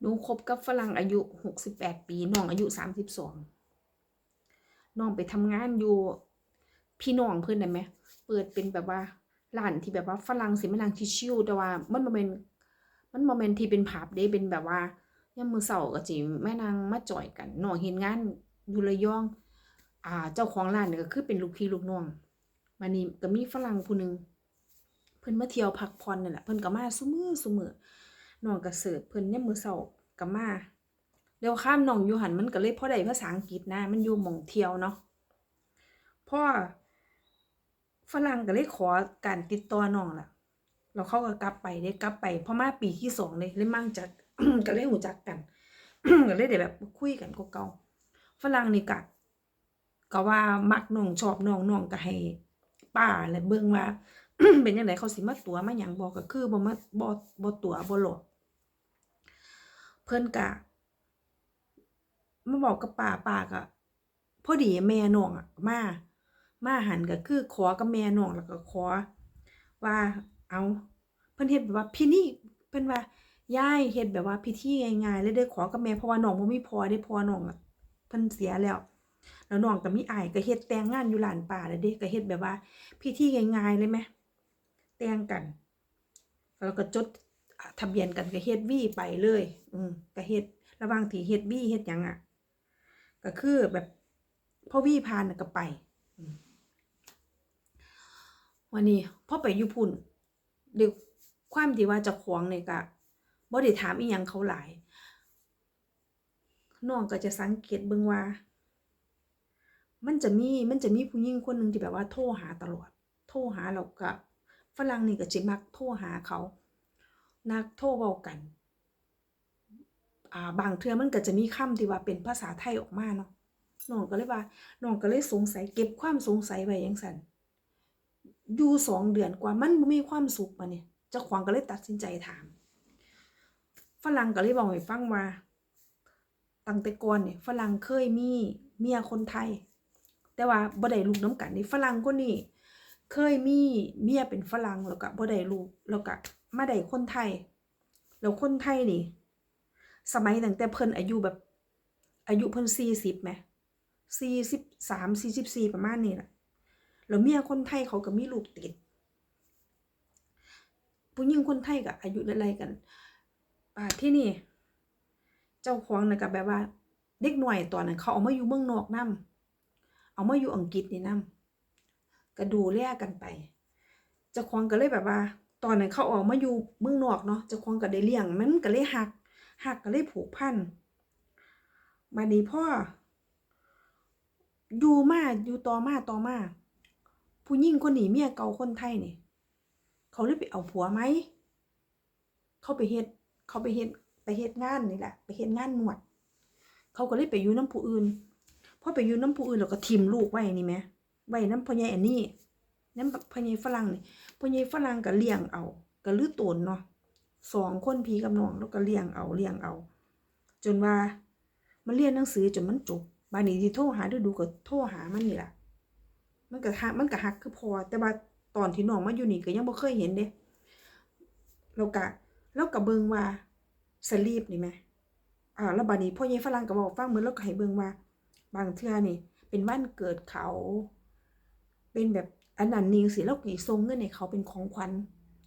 หนูคบกับฝรั่งอายุหกสิบแปดปีน้องอายุสามสิบสองน้องไปทำงานอยู่ พี่น้องเพื่อนได้ไหมเปิดเป็นแบบว่าร้านที่แบบว่าฝรั่งสิมานั่งชิวแต่ว่ามันบ่แม่นมันบ่แม่นที่เป็นผับเด้เป็นแบบว่ายามมือเช้าก็สิแม่นางมาจ่อยกันน้องเฮ็ดงานอยู่ระยอง อ่า เจ้าของร้านเนี่ก็คือเป็นลูกพี่ลูกน้องมานี่ก็มีฝรั่งผู้หนึ่งเพิ่นมาเที่ยวพักผ่อนนั่นแหละเพิ่นก็มาซุมือซุมือ น้องก็เสิร์ฟเพิ่นยามมื้อเช้าก็มาเดี๋ยวข้ามน้องอยู่หันมันก็เลยพอได้ภาษาอังกฤษนะ มันอยู่หม่องเที่ยวเนาะพ่อฝรั่งก็เลยขอการติดต่อน้องล่ะแล้วเขาก็กลับไปได้กลับไปพ่อมาปีที่สองเลยเลยมั่งจากก็เลยหูจักกันก็เลยได้แบบคุยกันก็เก่าฝรั่งนี่กะก็ว่ามักน้องชอบน้องน้องก็ให้ป้าและเบิ่งว่าเป็นยังไงเขาสิมาตัวมาหยังบอกก็คือบ่มาบ่บ่ตัวบ่หลอก เพิ่นกะมาบอกกับป้าป้าก็พอดีแม่น้องอะมา มาหันก็คือขอกับแม่น้องแล้วก็ขอ ว่าเอาเพิ่นเฮ็ดแบบว่าพี่นี่เพิ่นว่ายายเฮ็ดแบบว่าพิธีง่ายๆเลยได้ขอกับแม่เพราะว่าน้องบ่มีพอได้พอน้องอะเพิ่นเสียแล้วแล้วน้องก็มีอายก็เฮ็ดแต่งงานอยู่ร้านป้าแล้วเด้ก็เฮ็ดแบบว่าพิธีง่ายๆเลยแหมแต่งกัน แล้วก็จด ทะเบียนกันก็เฮ็ดวีไปเลย อืมก็เฮ็ดระหว่างที่เฮ็ดวีเฮ็ดยังอะ ก็คือแบบพ่อวีผ่านน่ะก็ไปวันนี้พ่อไปอยู่พุ่นด้วยความที่ว่าจะของเนี่ยก็บ่ได้ถามอีหยังเขาหลายน้องก็จะสังเกตเบิ่งว่า มันจะมีมันจะมีผู้หญิงคนหนึ่งที่แบบว่าโทรหาตลอด โทรหาแล้วก็ฝรั่งนี่ก็จะมักโทรหาเขา นักโทรเว้ากันาบางเทื่อมันก็จะมีคำที่ว่าเป็นภาษาไทยออกมาเนาะน้องก็เลยว่าน้องก็เลยสงสัยเก็บความสงสัยไว้จังซั่นอยู่สองเดือนกว่ามันบ่มีความสุขมาเนี่ยเจ้าของก็เลยตัดสินใจถาม ฝรั่งก็เลยบอกให้ฟังว่าตั้งแต่ก่อนเนี่ยฝรั่งเคยมีเมียคนไทย แต่ว่าบ่ได้ลูกน้ำกันนี่ฝรั่งคนนี้เคยมีเมียเป็นฝรั่งแล้วก็บ่ได้ลูกแล้วก็ มาได้คนไทย แล้วคนไทยนี่ สมัยตั้งแต่เพิ่นอายุแบบ อายุเพิ่นสี่สิบไหมสี่สิบสามสี่สิบสี่ประมาณนี้แหละแล้วเมียคนไทยเขาก็มีลูกติดผู้หญิงคนไทยก็อายุไล่ๆกันป่าที่นี่ เจ้าของนะก็แบบว่า เด็กหน่อยตอนนั้นเขาเอามาอยู่เมืองนอกนํเอามาอยู่อังกฤษนี่นํก็ดูแลกันไป เจ้าของก็เลยแบบว่า ตอนนั้นเขาออกมาอยู่เมืองนอกเนาะจ้าของก็ได้เลี้ยงมันก็เลยหักหักก็เลยผูกพันบัดนี้พ่ออยู่มาอยู่ต่อมาต่อมาผู้หญิงคนนี้เมียเก่าคนไทยนี่เขาเลยไปเอาผัวไหมเขาไปเฮ็ดเขาไปเฮ็ดไปเฮ็ดงานนี่แหละไปเฮ็ดงานนวด เขาก็เลยไปอยู่น้ำผู้อื่นพอไปอยู่น้ำผู้อื่นแล้วก็ทิมลูกไว้นี่แหมไว้น้ำพ่อใหญ่อันนี้ น้ำพ่อใหญ่ฝรั่งนี่พ่อใหญ่ฝรั่งก็เลี้ยงเอาก็ลือตนเนาะสองคนพี่กับน้องแล้วก็เลี้ยงเอาเลี้ยงเอา จนว่ามันเรียนหนังสือจนมันจบบานนี้ที่โทรหาดูดูก็โทรหามันนี่แหละมันก็ฮักมันก็ฮักคือพอ แต่ว่าตอนที่น้องมาอยู่นี่ก็ยังบ่เคยเห็นเด้แล้วก็แล้วก็เบิงว่าสลีปนี่แหมอ่าแล้วบัดนี้พ่อใหญ่ฝรั่งก็บอกฟังเหมือนแล้วก็ให้เบิงว่า บางเทื่อนี่ เป็นวันเกิดเขา เป็นแบบอันนั้นนี่สิแล้วกี่ทรงเงินให้เขาเป็นของขวัญ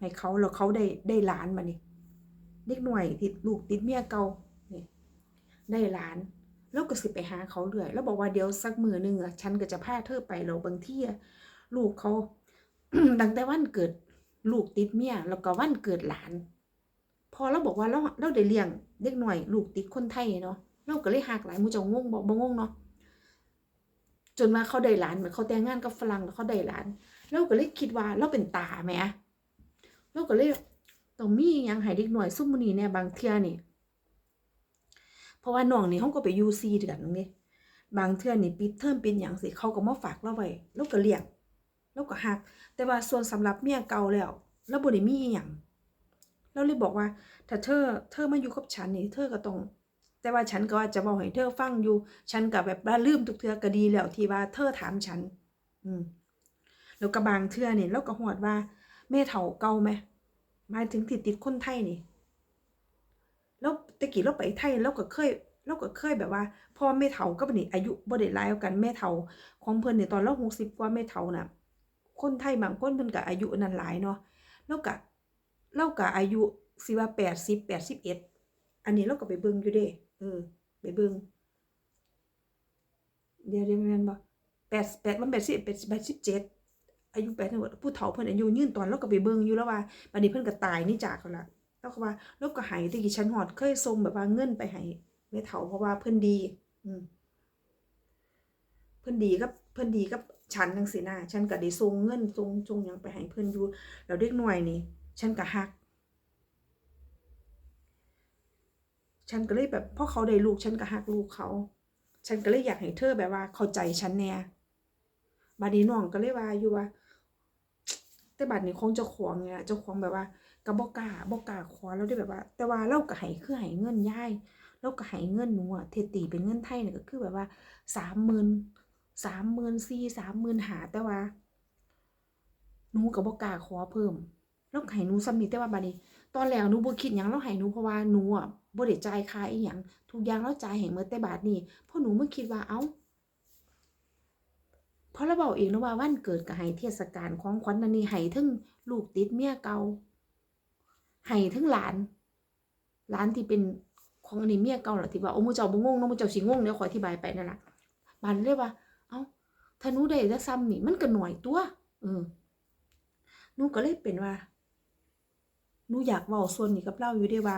ให้เขาแล้วเขาได้ได้หลานมานี่เด็กหน่อยติดลูกติดเมียเก่านี่ได้หลาน แล้วก็สิไปหาเขาเรื่อย แล้วบอกว่าเดี๋ยวสักมือหนึ่งอะฉันก็จะพาเธอไปแล้วบางที่ลูกเขาตั้งแต่วันเกิดลูกติดเมียแล้วก็วันเกิดหลาน พอเราบอกว่าเราเราได้เลี้ยงเด็กหน่อย ลูกติดคนไทยเนาะเราก็เลยหักหลายมูจะงงบอกบ่งงเนาะ จนมาเขาได้หลานเหมือนเขาแต่งงานกับฝรั่งแล้วเขาได้หลาน เราก็เลยคิดว่าเราเป็นตาไหมอะเราก็เลยต้องมีอหยังให้เด็กหน่อยซุ่มอนีเนี่ยบางเทื่อนี่ เพราะว่าน้องนี่เขาก็ไปยูซีเดือนนึงนี่บางเทื่อนี่ปิดเทอมเป็นอย่างสิเขาก็มาฝากเราไว้แล้วก็เลี้ยงแล้วก็หัก แต่ว่าส่วนสำหรับเมียเก่าแล้วเราบ่ได้มีอีหยังเราเลยบอกว่าถ้าเธอเธอมาอยู่กับฉันนี่เธอก็ต้อง แต่ว่าฉันก็ว่าจะบอกให้เธอฟังอยู่ ฉันก็แบบว่าลืมทุกเทือก็ดีแล้วที่ว่าเธอถามฉัน อืมแล้วก็บางเทื่อนี่เราก็หอดว่าแม่เฒ่าเก่าไหมหมายถึงติดติดคนไทยนี่ แล้วตะกี้เราไปไทยเราก็เคยเราก็เคยแบบว่าพ่อแม่เฒ่าก็เป็นอีอายุบ่ได้หลายกันแม่เฒ่าของเพิ่นเนี่ยตอนเรา60กว่าแม่เฒ่าน่ะ คนไทยบางคนเพิ่นก็อายุนั้นหลายเนาะแล้วก็เราก็อายุสิว่า80 81อันนี้เราก็ไปเบิ่งอยู่เด้ เออ ไปเบิ่งเดี๋ยวเดี๋ยวแม่นบ่8 8มัน80 87อายุ8ทั้งหมดผู้เฒ่าเพิ่นอายุยืนตอนเราก็ไปเบิ่งอยู่แล้วว่าบัดนี้เพิ่นก็ตายนี่จากเขาละแล้วก็ว่าแล้วก็ให้ตะกี้ฉันฮอดเคยส่งแบบว่าเงินไปให้แม่เฒ่าเพราะว่าเพิ่นดี อืมเพิ่นดีกับเพิ่นดีกับฉันจังซี่นะฉันก็ได้ส่งเงินส่งส่งยังไปให้เพิ่นอยู่แล้วเด็กน้อยนี่ฉันก็ฮัก ฉันก็เลยแบบพ่อเขาได้ลูกฉันก็ฮักลูกเขา ฉันก็เลยอยากให้เธอแบบว่า เข้าใจฉันแน่บัดนี้น้องก็เลยว่าอยู่ว่า แต่บัดนี้คงเจ้าของเนี่ยเจ้าของแบบว่าก็บ่กล้าบ่กล้าขอแล้วได้แบบว่า แต่ว่าเราก็ให้คือให้เงินย่ายเราก็ให้เงินหนูอะเทตีเป็นเงินไทยเนี่ยก็คือแบบว่าสามหมื่นสามหมื่นสี่สามหมื่นหาแต่ว่าหนูก็บ่กล้าขอเพิ่มแล้วก็ให้หนูซ้ำนี่แต่ว่าบัดนี้ ตอนแรกหนูบ่คิดหยังเราให้หนูเพราะว่าหนูอะบ่ได้จ่ายค่าอีหยังทุกอย่างเราจ่ายให้หมดแต่บาทนี้เพราะหนูมาคิดว่าเอ้าเพราะเราบอกเองนะว่าวันเกิดก็ให้เทศกาลของขวัญนันนี่ให้ถึงลูกติดเมียเก่าให้ถึงหลาน หลานที่เป็นของอนี้เมียเก่าล่ะที่ว่าโอ้มูเจ้าบ่งงเนาะมูเจ้าสิงงเดี๋ยวขอยอธิบายไปนั่นแหละบานเลยกว่า เอ้าถ้าหนูได้จักซ้ำนี่มันก็หน่อยตัวเออหนูก็เลยเป็นว่า หนูอยากเว้าส่วนนี้กับเราอยู่เด้ว่า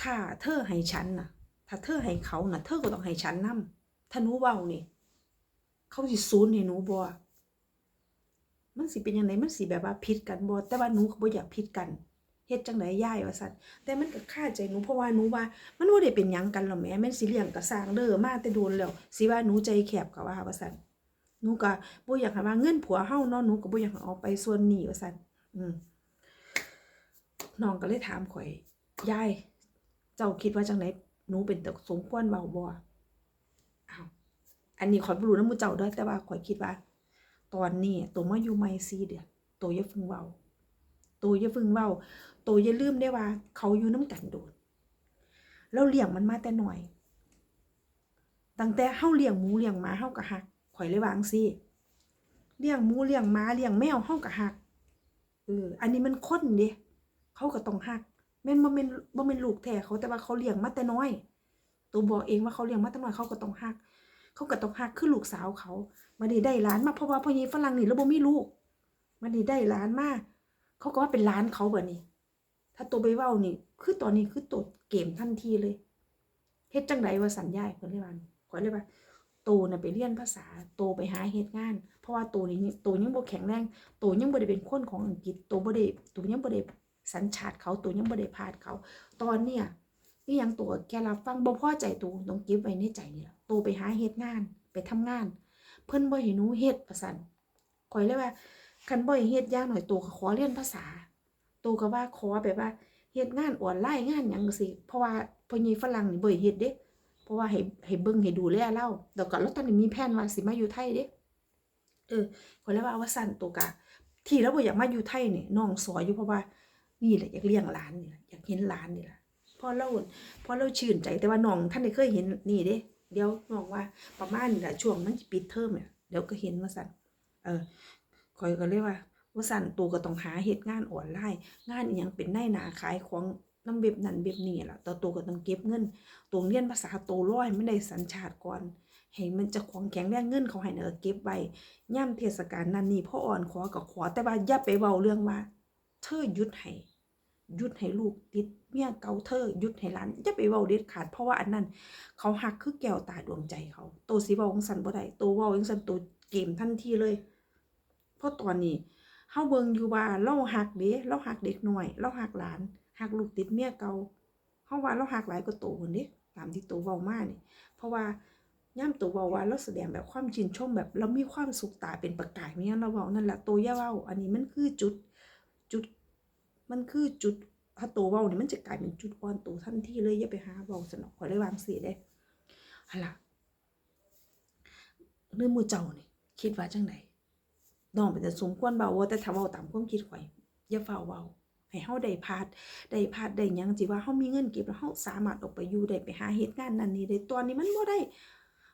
ถ้าเธอให้ฉันน่ะ ถ้าเธอให้เขาน่ะ เธอก็ต้องให้ฉันนํถ้าหนูเว้านี่ เขาสิซูนให้หนูบ่มันสิเป็นยังไงมันสิแบบว่าผิดกันบ่แต่ว่าหนูก็บ่อยากผิดกันเฮ็ดจังไดย่ายว่าซั่นแต่มันก็คาใจหนูเพราะว่าหนูว่า มันบ่ได้เป็นหยังกันหรอกแม่แม่นสิเลี้ยงก็สร้างเด้อมาแต่โดนแล้วสิว่าหนูใจแคบก็ว่าว่าซั่นหนูก็บ่อยากให้ว่าเงินผัวเฮาเนาะหนูก็บ่อยากให้เอาไปส่วนนี้ว่าซั่นอืม น้องก็เลยถามข่อยยายเจ้าคิดว่าจังไหนหนูเป็นตสมควรเบาบ่อ้าวอันนี้ข่อยบ่รู้นำหมู่เจ้าด้อแต่ว่าข่อยคิดว่า ตอนนี้ตัวมาอยู่ใหม่4เดือนตัวอย่าเพึ่งเว้าตัวอย่าเพึ่งเว้าตัวอย่าลืมได้ว่า เขาอยู่น้ำกันโดนแล้วเลี้ยงมันมาแต่น้อยตั้งแต่เฮาเลี้ยงหมูเลี้ยงหมาเฮาก็ฮักข่อยเลยวาอังซี่เลี้ยงหมูเลี้ยงหมาเลี้ยงแมวเฮาก็ฮักเอออันนี้มันคนเด้ เขาก็ต้องฮักแม่นบ่แม่นบ่แม่นลูกแท้เขาแต่ว่าเขาเลี้ยงมาแต่น้อย ตัวบอกเองว่าเขาเลี้ยงมาแต่น้อยเขาก็ต้องฮัก เขาก็ต้องฮักคือลูกสาวเขามาได้ได้หลานมาเพราะว่าพ่อใหญ่ฝรั่งนี่แล้วบ่มีลูกมาได้ได้หลานมาเขาก็ว่าเป็นหลานเขาแบัดนี้ ถ้าตัวไปเว้านี่ คือตอนนี้คือตัวเกมทันทีเลยเฮ็ดจังไดว่าสัญญาเพิ่นเลยว่าขอยเลยว่าโตน่ะไปเรียนภาษาโตไปหาเฮ็ดงาน เพราะว่าโตนี่โตยังบ่แข็งแรงโตยังบ่ได้เป็นคนของอังกฤษโตบ่ได้โตยังบ่ได้ สัญชาติเขาตัวยังบ่ได้พาดเขา ตอนเนี้ยนี่ยังตัวแกรับฟังบ่พอใจตัวต้องเก็บไว้ในใจนี่ล่ะตัวไปหาเฮ็ดงานไปทำงาน เพิ่นบ่ให้หนูเฮ็ดว่าซั่นข่อยเลยว่าคันบ่เฮ็ดยางหน่อยตัวก็ขอเรียนภาษาตัวก็ว่าขอแบบว่าเฮ็ดงานออนไลน์งานหยังจังซี่เพราะว่าพ่อใหญ่ฝรั่งนี่บ่เฮ็ดเด้เพราะว่าให้ให้เบิ่งให้ดูแลเราแล้วก็เราตอนนี้มีแผนว่าสิมาอยู่ไทยเด้เออข่อยเลยว่าว่าซั่นตัวกะที่เราบ่อยากมาอยู่ไทยนี่น้องสอยอยู่เพราะว่า นี่แหละอยากเลี้ยงหลานนี่แหละอยากเห็นหลานนี่แหละพอเราพอเราชื่นใจแต่ว่าน้องท่านได้เคยเห็นนี่เด้ เดี๋ยวน้องว่าประมาณนี่แหละช่วงมันปิดเทอมเนี่ยเดี๋ยวก็เห็นว่าสั่นเออคอยก็เลยกว่าว่าสั่นตูก็ต้องหาเหตุงานออนไลน์งานอหยังเป็นในหนาขายของน้ำเบ็บนั่นเบ็บนี่แหละแต่ตัวก็ต้องเก็บเงินตัวเรียนภาษาโตร้อยไม่ได้สัญชาติก่อนให้มันจะของแข็งแรงเงินเขาให้เนอเก็บไว้ย่ำเทศกาลนั่นนี่พ่ออ่อนขอกับขอแต่ว่าอย่าไปเว้าเรื่องว่าเธอหยุดให้ ยุดให้ลูกติดเมียเกาเธอหยุดให้หลานอย่าไปเว้าเด็ดขาดเพราะว่าอันนั้น เขาหักคือแก้วตาดวงใจเขาโตสิเว้าจังซั่นบ่ได้โตเว้าจังซั่นโตเกมทันทีเลย เพราะตอนนี้เฮาเบิงอยู่ว่าเราหักเด้เราหักเด็กหน้อย เราหักหลานหักลูกติดเมียเกาเฮาว่าเราหักหลายกว่าโตพุ่นเด้ตามที่โตเว้ามานี่เพราะว่าย่ามโตเว้าว่าเราแสดงแบบความชื่นชมแบบเรามีความสุขตาเป็นประกายมีหยังเราเว้านั่นแหละโตย่าเว้าอันนี้มันคือจุดจุด มันคือจุดถ้าโตเว้านี่มันจะกลายเป็นจุดอ่อนโตทันทีเลยอย่าไปหาเว้าสนอกข่อยเลยวางสิเด้หั่นล่ะเรื่องมู่เจ้านี่คิดว่าจังไดน้องเป็นจะสมควรเว้าว่าแต่ถ้าเว้าตามความคิดข่อยอย่าเฝ้าเว้าให้เฮาได้พาดได้พาดได้ยังสิว่าเฮามีเงินเก็บแล้วเฮาสามารถออกไปอยู่ได้ไปหาเฮ็ดงานนั่นนี่ได้ตอนนี้มันบ่ได้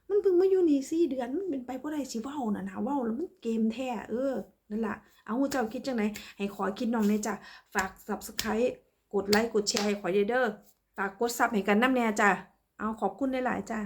มันเพิ่งมาอยู่นี่สี่เดือนมันเป็นไปบ่ได้สิเว้าน่ะนะเว้าแล้วมันเกมแท้เออ นั่นล่ะเอาเจ้าคิดจังไหนให้ขอคิดน้องเน่จ้ะฝาก Subscribe กดไลค์กดแชร์ให้ขอยเด้อฝากกดซับให้กันน้ำแน่จ้ะเอาขอบคุณหลายๆจ้ะ